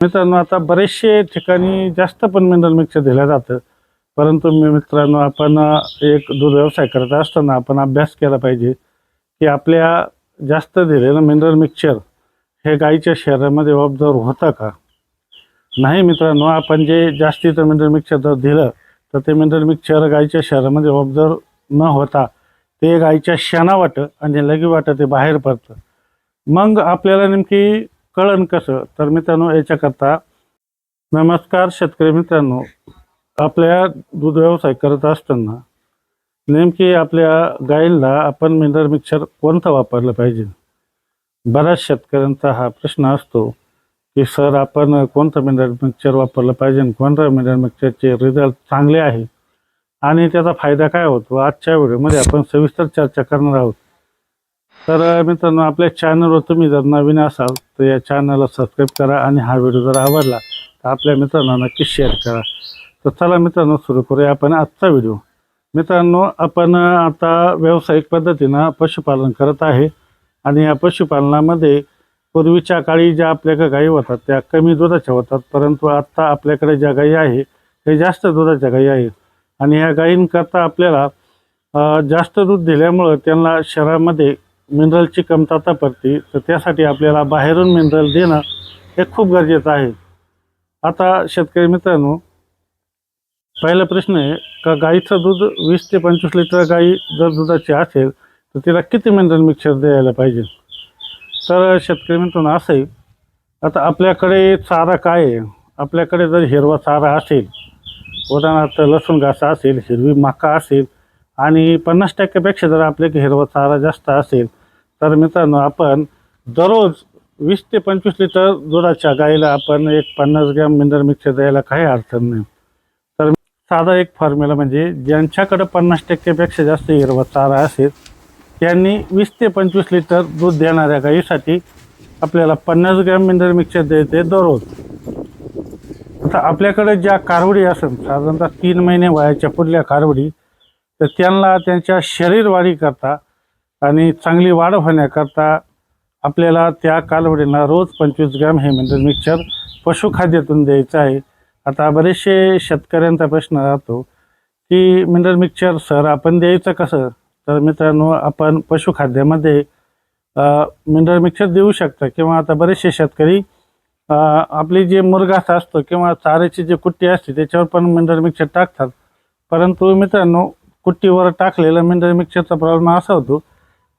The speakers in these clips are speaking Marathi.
मित्रांनो आता बरेचसे ठिकाणी जास्त पण मिनरल मिक्सर दिलं जातं. परंतु मी मित्रांनो आपण एक दूध व्यवसाय करत असताना आपण अभ्यास केला पाहिजे की आपल्या जास्त दिलेलं मिनरल मिक्सचर हे गाईच्या शरीरामध्ये ऑब्झर्व होतं का? नाही मित्रांनो आपण जे जास्तीचं मिनरल मिक्सर जर दिलं तर ते मिनरल मिक्सर गाईच्या शरीरामध्ये ऑब्झर्व न होता ते गाईच्या शेणावाटं आणि लगीवाटं ते बाहेर पडतं. मग आपल्याला नेमकी कळण कसं? तर मित्रांनो याच्याकरता नमस्कार शेतकरी मित्रांनो. आपल्या दूध व्यवसाय करत असताना नेमकी आपल्या गाईला आपण मिनरल मिक्सर कोणतं वापरलं पाहिजे? बऱ्याच शेतकऱ्यांचा हा प्रश्न असतो की सर आपण कोणतं मिनरल मिक्सर वापरलं पाहिजे आणि कोणतं मिनरल मिक्सरचे रिझल्ट चांगले आहे? आणि त्याचा फायदा काय होतो? आजच्या व्हिडिओमध्ये आपण सविस्तर चर्चा करणार आहोत. तर मित्रांनो आपल्या चॅनलवर तुम्ही जर नवीन असाल तर या चॅनलला सबस्क्राईब करा आणि हा व्हिडिओ जर आवडला तर आपल्या मित्रांना नक्की शेअर करा. तर चला मित्रांनो सुरू करूया आपण आजचा व्हिडिओ मित्रांनो आपण आता व्यावसायिक पद्धतीनं पशुपालन करत आहे आणि या पशुपालनामध्ये पूर्वीच्या काळी ज्या आपल्याकडे गायी होतात त्या कमी दुधाच्या होतात परंतु आत्ता आपल्याकडे ज्या गायी आहे हे जास्त दुधाच्या गायी आहेत. आणि ह्या गायींकरता आपल्याला जास्त दूध दिल्यामुळं त्यांना शहरामध्ये मिनरलची कमतरता पडते तर त्यासाठी आपल्याला बाहेरून मिनरल देणं हे खूप गरजेचं आहे. आता शेतकरी मित्रांनो पहिला प्रश्न आहे का गाईचं दूध वीस ते पंचवीस लिटर गाई जर दुधाची असेल तर तिला किती मिनरल मिक्सर द्यायला पाहिजे? तर शेतकरी मित्रांनो असं आहे. आता आपल्याकडे चारा काय आहे? आपल्याकडे जर हिरवा चारा असेल उदाहरणार्थ लसूण घासा असेल हिरवी मका असेल आणि पन्नास टक्क्यापेक्षा जर आपल्याकडे हिरवा चारा जास्त असेल तर मित्रांनो आपण दररोज वीस ते पंचवीस लिटर दुधाच्या गाईला आपण एक पन्नास ग्रॅम मिनरल मिक्सर द्यायला काही अडचण नाही. तर साधा एक फॉर्म्युला म्हणजे ज्यांच्याकडं पन्नास टक्क्यापेक्षा जास्त हिरवा चारा असेल त्यांनी वीस ते पंचवीस लिटर दूध देणाऱ्या गाईसाठी आपल्याला पन्नास ग्रॅम मिनरल मिक्सर द्यायचे दररोज. आता आपल्याकडे ज्या कारवडी असेल साधारणतः तीन महिने वयाच्या पुढल्या कारवडी तर त्यांना त्यांच्या शरीर वाढीकरता आणि चांगली वाढ होण्याकरता आपल्याला त्या कालवडीला रोज पंचवीस ग्रॅम हे मिनरल मिक्सर पशुखाद्यातून द्यायचं आहे. आता बरेचसे शेतकऱ्यांचा प्रश्न राहतो की मिनरल मिक्सर सर आपण द्यायचं कसं? तर मित्रांनो आपण पशुखाद्यामध्ये मिनरल मिक्सर देऊ शकता किंवा आता बरेचसे शेतकरी आपली जे मुरघास असतो किंवा चाऱ्याची जी कुट्टी असते त्याच्यावर पण मिनरल मिक्सर टाकतात. परंतु मित्रांनो कुट्टीवर टाकलेलं मिनरल मिक्सरचा प्रॉब्लेम असा होतो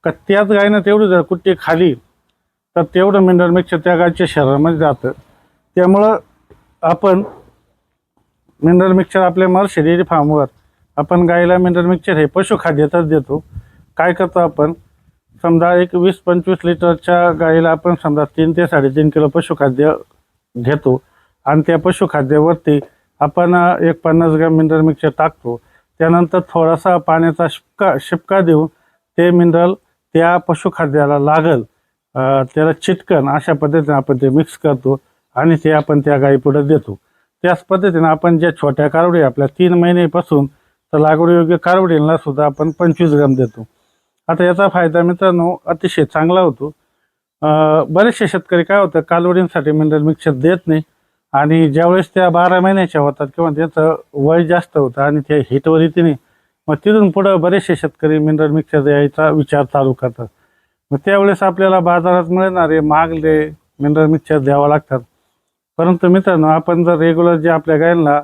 का त्याच गायनं तेवढी जर कुट्टी खाली तर तेवढं मिनरल मिक्सर त्या गायच्या शरीरामध्ये जातं. त्यामुळं आपण मिनरल मिक्सर आपल्या मर्शी फार्मवर आपण गाईला मिनरल मिक्सर हे पशुखाद्यातच देतो. काय करतो आपण? समजा एक वीस पंचवीस लिटरच्या गाईला आपण समजा तीन ते साडेतीन किलो पशुखाद्य घेतो आणि त्या पशुखाद्यावरती आपण एक पन्नास ग्रॅम मिनरल मिक्सर टाकतो. त्यानंतर थोडासा पाण्याचा शिपका शिपका देऊन ते मिनरल त्या पशुखाद्याला लागल त्याला चिटकन अशा पद्धतीने आपण ते मिक्स करतो आणि ते आपण त्या गाई पुढे देतो. त्याच पद्धतीने आपण ज्या छोट्या कारवडी आपल्या तीन महिनेपासून तर लागवडीयोग्य कारवडींना सुद्धा आपण पंचवीस ग्राम देतो. आता याचा फायदा मित्रांनो अतिशय चांगला होतो. बरेचसे शेतकरी काय होतं कालवडींसाठी मिनरल मिक्सर देत नाही आणि ज्यावेळेस त्या बारा महिन्याच्या होतात किंवा त्याचं वय जास्त होतं आणि त्या हिटवर येते नाही मग तिथून पुढं बरेचसे शेतकरी मिनरल मिक्सर द्यायचा विचार चालू करतात. मग त्यावेळेस आपल्याला बाजारात मिळणारे महागले मिनरल मिक्सर द्यावं लागतात. परंतु मित्रांनो आपण जर रेग्युलर जे आपल्या गायींना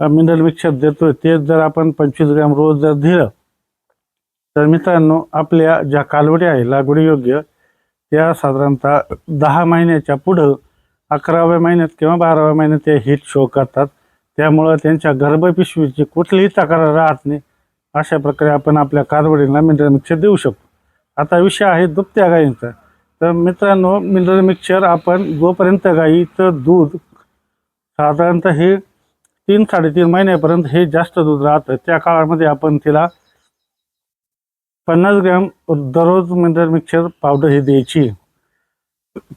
मिनरल मिक्सर देतोय तेच जर आपण पंचवीस ग्रॅम रोज जर दिलं तर मित्रांनो आपल्या ज्या कालवडी आहे लागवडीयोग्य त्या साधारणतः दहा महिन्याच्या पुढं अकराव्या महिन्यात किंवा बाराव्या महिन्यात ते हिट शो करतात. त्यामुळं त्यांच्या गर्भपिशवीची कुठलीही तक्रार राहत नाही. अशा प्रकारे आपण आपल्या कारवडीला मिनरल मिक्सर देऊ शकतो. आता विषय आहे दुभत्या गायींचा तर मित्रांनो मिनरल मिक्सर आपण जोपर्यंत गाईचं दूध साधारणतः हे तीन साडेतीन महिन्यापर्यंत हे जास्त दूध राहतं त्या काळामध्ये आपण तिला पन्नास ग्रॅम दररोज मिनरल मिक्सर पावडर ही द्यायची.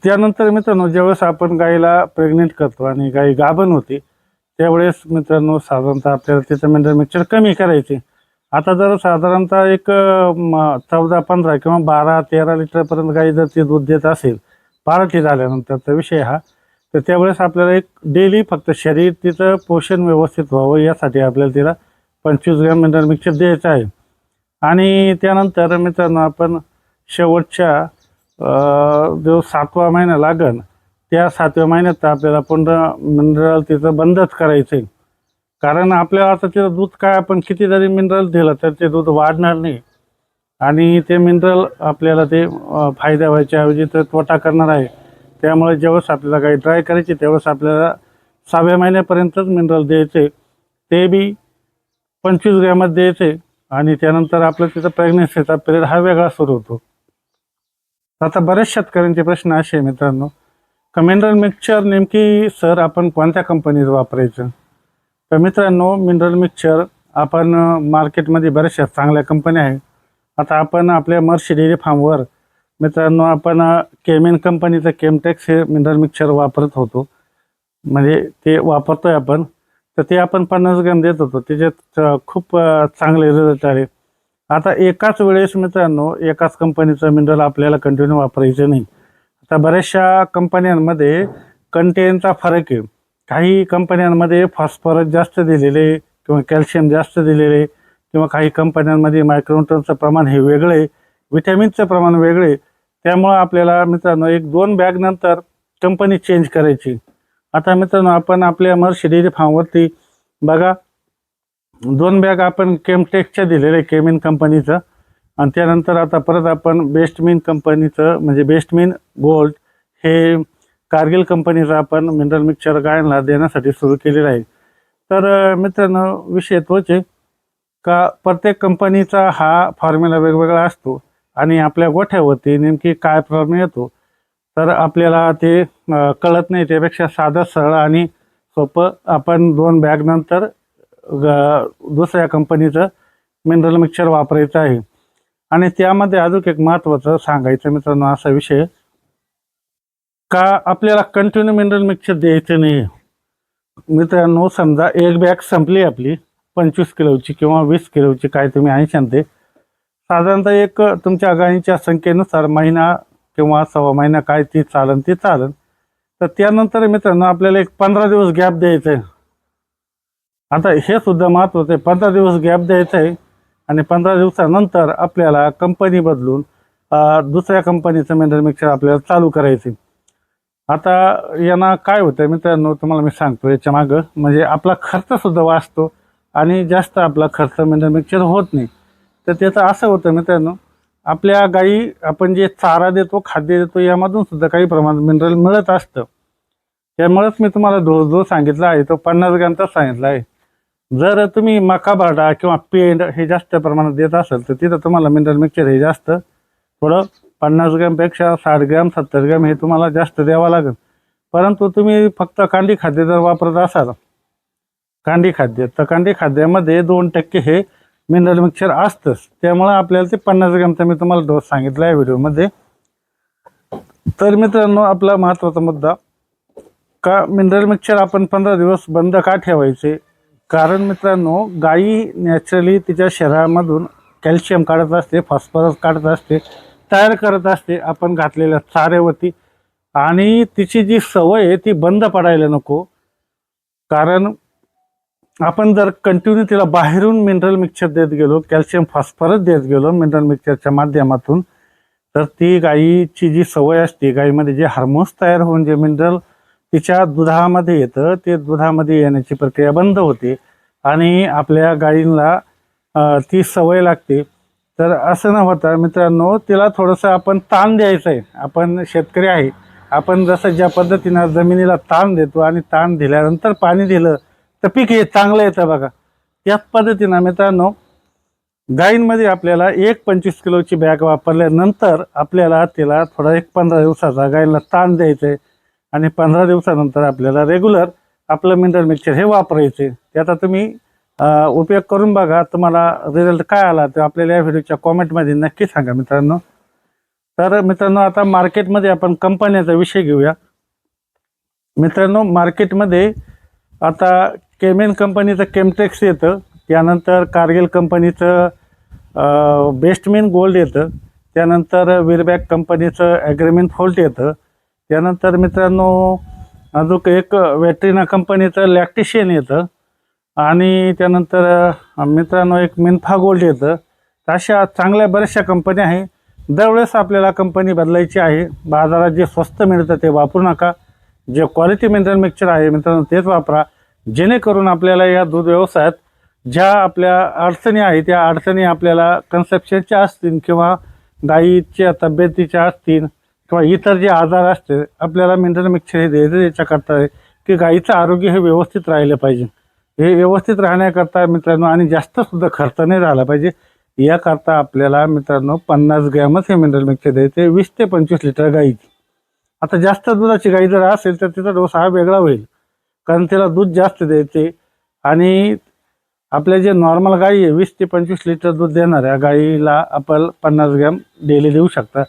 त्यानंतर मित्रांनो ज्यावेळेस आपण गाईला प्रेग्नेंट करतो आणि गाई गाभण होते त्यावेळेस मित्रांनो साधारणतः आपल्याला तिचं मिनरल मिक्सर कमी करायचे. आता जर साधारणतः एक चौदा पंधरा किंवा बारा तेरा लिटरपर्यंत गाई जर ती दूध देत असेल पारठी झाल्यानंतरचा विषय हा तर त्यावेळेस आपल्याला एक डेली फक्त शरीर तिचं पोषण व्यवस्थित व्हावं यासाठी आपल्याला तिला पंचवीस ग्रॅम मिनरल मिक्सर द्यायचं आहे. आणि त्यानंतर मित्रांनो आपण शेवटच्या जो सातवा महिना लागन त्या सातव्या महिन्यात आपल्याला पुन्हा मिनरल तिचं बंदच करायचं आहे कारण आपल्याला आता तिथं दूध काय आपण किती जरी मिनरल दिलं तर ते दूध वाढणार नाही. आणि ते मिनरल आपल्याला ते फायदा व्हायच्या ऐवजी तर तोटा करणार आहे. त्यामुळे जेव्हाच आपल्याला काही ड्राय करायची तेव्हाच आपल्याला सहाव्या महिन्यापर्यंतच मिनरल द्यायचे. ते बी पंचवीस ग्रॅमात द्यायचे आणि त्यानंतर आपलं तिथं प्रेग्नन्सीचा पिरियड हा वेगळा सुरू होतो. आता बऱ्याच शेतकऱ्यांचे प्रश्न असे मित्रांनो. का मिनरल मिक्सचर नेमकी सर आपण कोणत्या कंपनीचं वापरायचं? तर मित्रांनो मिनरल मिक्सचर आपण मार्केटमध्ये बऱ्याचशा चांगल्या कंपन्या आहे आता आपण आपल्या मर्शी डेअरी फार्मवर मित्रांनो आपण केमेन कंपनीचं केमटेक्स हे मिनरल मिक्सचर वापरत होतो. म्हणजे ते वापरतो आहे आपण. तर ते आपण पन्नास ग्रॅम देत होतो. त्याच्यात खूप चांगले रिझल्ट आले. आता एकाच वेळेस मित्रांनो एकाच कंपनीचं मिनरल आपल्याला कंटिन्यू वापरायचं नाही. आता बऱ्याचशा कंपन्यांमध्ये कंटेनचा फरक आहे. काही कंपन्यांमध्ये फॉस्फरस जास्त दिलेले किंवा कॅल्शियम जास्त दिलेले किंवा काही कंपन्यांमध्ये मायक्रोन्यूट्रनचं प्रमाण हे वेगळे विटॅमिनचं प्रमाण वेगळे त्यामुळं आपल्याला मित्रांनो एक दोन बॅग नंतर कंपनी चेंज करायची. आता मित्रांनो आपण आपल्या मर्शी डेअरी फार्मवरती बघा दोन बॅग आपण केमटेकच्या दिलेले केमिन कंपनीचं आणि त्यानंतर आता परत आपण बेस्टमिन कंपनीचं म्हणजे बेस्टमिन गोल्ड हे कारगिल कंपनीचा आपण मिनरल मिक्सचर गायनला देण्यासाठी सुरू केलेलं आहे. तर मित्रांनो विषय तोच आहे का प्रत्येक कंपनीचा हा फॉर्म्युला वेगवेगळा असतो आणि आपल्या गोठ्यावरती नेमकी काय प्रॉब्लेम येतो? तर आपल्याला ते कळत नाही. त्यापेक्षा साधं सरळ आणि सोपं आपण दोन बॅग नंतर ग- दुसऱ्या कंपनीचं मिनरल मिक्सचर वापरायचं आहे. आणि त्यामध्ये अजून एक महत्त्वाचं सांगायचं मित्रांनो असा विषय का आपल्याला कंटिन्यू मिनरल मिक्सर द्यायचं नाही? मित्रांनो समजा एक बॅग संपली आपली पंचवीस किलोची किंवा वीस किलोची काय तुम्ही ऐंशी ते साधारणतः एक तुमच्या गायींच्या संख्येनुसार महिना किंवा सव्वा महिना काय ती चालन ती चालन. तर त्यानंतर मित्रांनो आपल्याला एक पंधरा दिवस गॅप द्यायचं आहे आता हे सुद्धा महत्त्वाचं आहे पंधरा दिवस गॅप द्यायचं आहे आणि पंधरा दिवसानंतर आपल्याला कंपनी बदलून दुसऱ्या कंपनीचं मिनरल मिक्सर आपल्याला चालू करायचं आहे. आता यांना काय होतं मित्रांनो तुम्हाला मी सांगतो याच्या मागं म्हणजे आपला खर्चसुद्धा वाचतो आणि जास्त आपला खर्च म्हणजे मिक्सर होत नाही. तर त्याचं असं होतं मित्रांनो आपल्या गायी आपण जे चारा देतो खाद्य देतो यामधून सुद्धा काही प्रमाणात मिनरल मिळत असतं. त्यामुळेच मी तुम्हाला डोस जो सांगितला आहे तो पन्नास ग्रॅमचाच सांगितला आहे. जर तुम्ही मका बारडा किंवा पेंड हे जास्त प्रमाणात देत असाल तर तिथं तुम्हाला मिनरल मिक्सर हे जास्त थोडं पन्नास ग्रॅमपेक्षा साठ ग्रॅम सत्तर ग्रॅम हे तुम्हाला जास्त द्यावं लागेल. परंतु तुम्ही फक्त कांडी खाद्य जर वापरत असाल कांडी खाद्य तर कांडी खाद्यामध्ये दोन टक्के हे मिनरल मिक्सर असतंच. त्यामुळं आपल्याला ते पन्नास ग्रॅमचा मी तुम्हाला डोस सांगितला आहे व्हिडिओमध्ये. तर मित्रांनो आपला महत्त्वाचा मुद्दा का मिनरल मिक्सर आपण पंधरा दिवस बंद का ठेवायचे? कारण मित्रांनो गायी नॅचरली तिच्या शरीरामधून कॅल्शियम काढत असते फॉस्फरस काढत असते. तयार करत असते आपण घातलेल्या चाऱ्यावरती. आणि तिची जी सवय आहे ती बंद पडायला नको. कारण आपण जर कंटिन्यू तिला बाहेरून मिनरल मिक्सर देत गेलो कॅल्शियम फॉस्फरस देत गेलो मिनरल मिक्सरच्या माध्यमातून तर ती गाईची जी सवय असते गाईमध्ये जे हार्मोन्स तयार होऊन जे मिनरल तिच्या दुधामध्ये येतं ते दुधामध्ये येण्याची प्रक्रिया बंद होते. आणि आपल्या गायींना ती सवय लागते. तर असं न होता मित्रांनो तिला थोडंसं आपण ताण द्यायचं आहे आपण शेतकरी आहे. आपण जसं ज्या पद्धतीनं जमिनीला ताण देतो आणि ताण दिल्यानंतर पाणी दिलं तर पीक हे चांगलं येतं बघा. त्याच पद्धतीनं मित्रांनो गायींमध्ये आपल्याला एक पंचवीस किलोची बॅग वापरल्यानंतर आपल्याला तिला थोडा एक पंधरा दिवसाचा गायीला ताण द्यायचं आहे आणि पंधरा दिवसानंतर आपल्याला रेग्युलर आपलं मिनरल मिक्सर हे वापरायचे आता तुम्ही उपयोग करून बघा. तुम्हाला रिझल्ट काय आला ते आपल्याला या व्हिडिओच्या कॉमेंटमध्ये नक्की सांगा मित्रांनो. तर मित्रांनो आता मार्केटमध्ये आपण कंपन्याचा विषय घेऊया. मित्रांनो मार्केटमध्ये आता केमेन कंपनीचं केमटेक्स येतं. त्यानंतर कारगिल कंपनीचं बेस्टमेन गोल्ड येतं. त्यानंतर विरबॅक कंपनीचं ॲग्रीमेंट फोल्ट येतं. त्यानंतर मित्रांनो अजून एक वेटरीना कंपनीचं लॅक्टिशियन येतं. आणि त्यानंतर मित्रांनो एक मिन्फा गोल्ड येतं. अशा चांगल्या बऱ्याचशा कंपन्या आहे. दरवेळेस आपल्याला कंपनी बदलायची आहे. बाजारात जे स्वस्त मिळतं ते वापरू नका. जे क्वालिटी मिनरल मिक्सचर आहे मित्रांनो तेच वापरा. जेणेकरून आपल्याला या दूध व्यवसायात ज्या आपल्या अडचणी आहेत त्या अडचणी आपल्याला कन्सेप्शनच्या असतील किंवा गाईच्या तब्येतीच्या असतील किंवा इतर जे आजार असते आपल्याला मिनरल मिक्सचर हे द्यायचं याच्याकरता आहे की गाईचं आरोग्य हे व्यवस्थित राहिलं पाहिजे. हे व्यवस्थित राहण्याकरता मित्रांनो आणि जास्त सुद्धा खर्च नाही राहिला पाहिजे. याकरता आपल्याला मित्रांनो पन्नास ग्रॅमच हे मिनरल मिक्सर द्यायचे वीस ते पंचवीस लिटर गाईची. आता जास्त दुधाची गाई जर असेल तर तिचा डोस हा वेगळा होईल कारण तिला दूध जास्त द्यायचे. आणि आपल्या जे नॉर्मल गाई आहे वीस ते पंचवीस लिटर दूध देणाऱ्या गाईला आपण पन्नास ग्रॅम डेली देऊ शकता.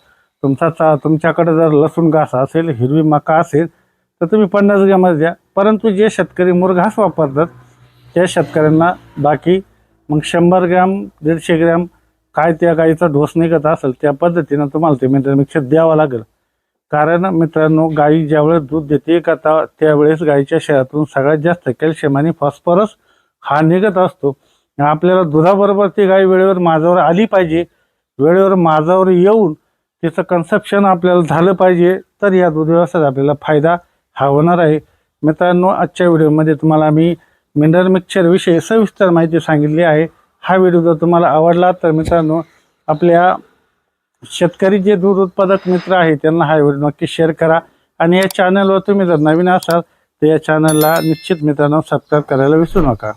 तुमचा चा तुमच्याकडे जर लसूण घास असेल हिरवी मका असेल तर तुम्ही पन्नास ग्रॅमच द्या. परंतु जे शेतकरी मुरघास वापरतात त्या शेतकऱ्यांना बाकी मग शंभर ग्रॅम दीडशे ग्रॅम काय त्या गाईचा डोस निघत असेल त्या पद्धतीनं तुम्हाला ते मिनरल मिक्सर द्यावं लागेल. कारण मित्रांनो गाई ज्यावेळेस दूध देते का त्यावेळेस गाईच्या शरीरातून सगळ्यात जास्त कॅल्शियम आणि फॉस्फरस हा निघत असतो. आपल्याला दुधाबरोबर ती गाय वेळेवर माझावर आली पाहिजे. वेळेवर माझावर येऊन तिचं कन्सेप्शन आपल्याला झालं पाहिजे. तर या दूध व्यवसायात आपल्याला फायदा हा होणार आहे. मित्रांनो आजच्या व्हिडिओमध्ये तुम्हाला मी मिनरल मिक्सरविषयी सविस्तर माहिती सांगितली आहे. हा व्हिडिओ जर तुम्हाला आवडला तर मित्रांनो आपल्या शेतकरी जे दूध उत्पादक मित्र आहे त्यांना हा व्हिडिओ नक्की शेअर करा. आणि या चॅनलवर तुम्ही जर नवीन असाल तर या चॅनलला निश्चित मित्रांनो सबस्क्राईब करायला विसरू नका.